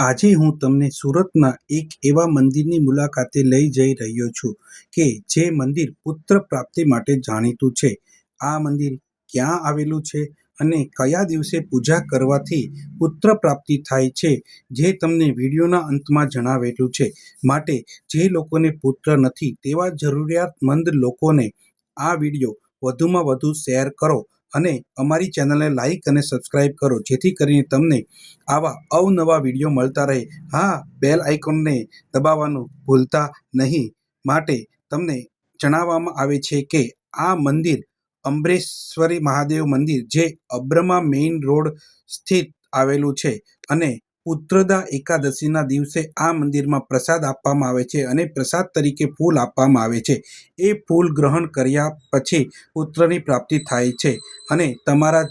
આજે હું તમને સુરતના એક એવા મંદિરની મુલાકાતે લઈ જઈ રહ્યો છું કે જે મંદિર પુત્ર પ્રાપ્તિ માટે જાણીતું છે. આ મંદિર ક્યાં આવેલું છે અને કયા દિવસે પૂજા કરવાથી પુત્ર પ્રાપ્તિ થાય છે જે તમને વિડીયોના અંતમાં જણાવેલું છે. માટે જે લોકોને પુત્ર નથી તેવા જરૂરિયાતમંદ લોકોને આ વીડિયો વધુમાં વધુ શેર કરો અને અમારી ચેનલને લાઈક અને સબસ્ક્રાઇબ કરો, જેથી કરીને તમને આવા અવનવા વીડિયો મળતા રહે. હા, બેલ આઇકોનને દબાવવાનું ભૂલતા નહીં. માટે તમને જણાવવામાં આવે છે કે આ મંદિર અંબરેશ્વરી મહાદેવ મંદિર જે અબ્રમા મેઇન રોડ સ્થિત આવેલું છે અને પુત્રદા એકાદશીના દિવસે આ મંદિરમાં પ્રસાદ આપવામાં આવે છે અને પ્રસાદ તરીકે ફૂલ આપવામાં આવે છે. એ ફૂલ ગ્રહણ કર્યા પછી પુત્રની પ્રાપ્તિ થાય છે. અને તમારા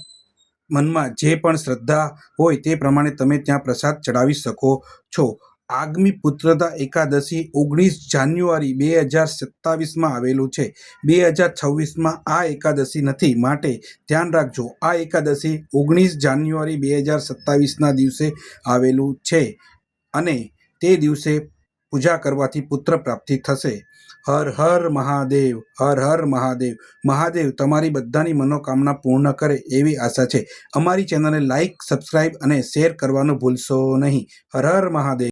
મનમાં જે પણ શ્રદ્ધા હોય તે પ્રમાણે તમે ત્યાં પ્રસાદ ચડાવી શકો છો. આગમી પુત્રતા એકાદશી ઓગણીસ જાન્યુઆરી બે હજાર સત્તાવીસમાં આવેલું છે. બે હજાર છવ્વીસમાં આ એકાદશી નથી, માટે ધ્યાન રાખજો. આ એકાદશી ઓગણીસ જાન્યુઆરી બે હજાર સત્તાવીસના દિવસે આવેલું છે અને તે દિવસે પૂજા કરવાથી પુત્ર પ્રાપ્તિ થશે. હર હર મહાદેવ, હર હર મહાદેવ. મહાદેવ તમારી બધાની મનોકામના પૂર્ણ કરે એવી આશા છે. અમારી ચેનલને લાઈક સબસ્ક્રાઈબ અને શેર કરવાનું ભૂલશો નહીં. હર હર મહાદેવ.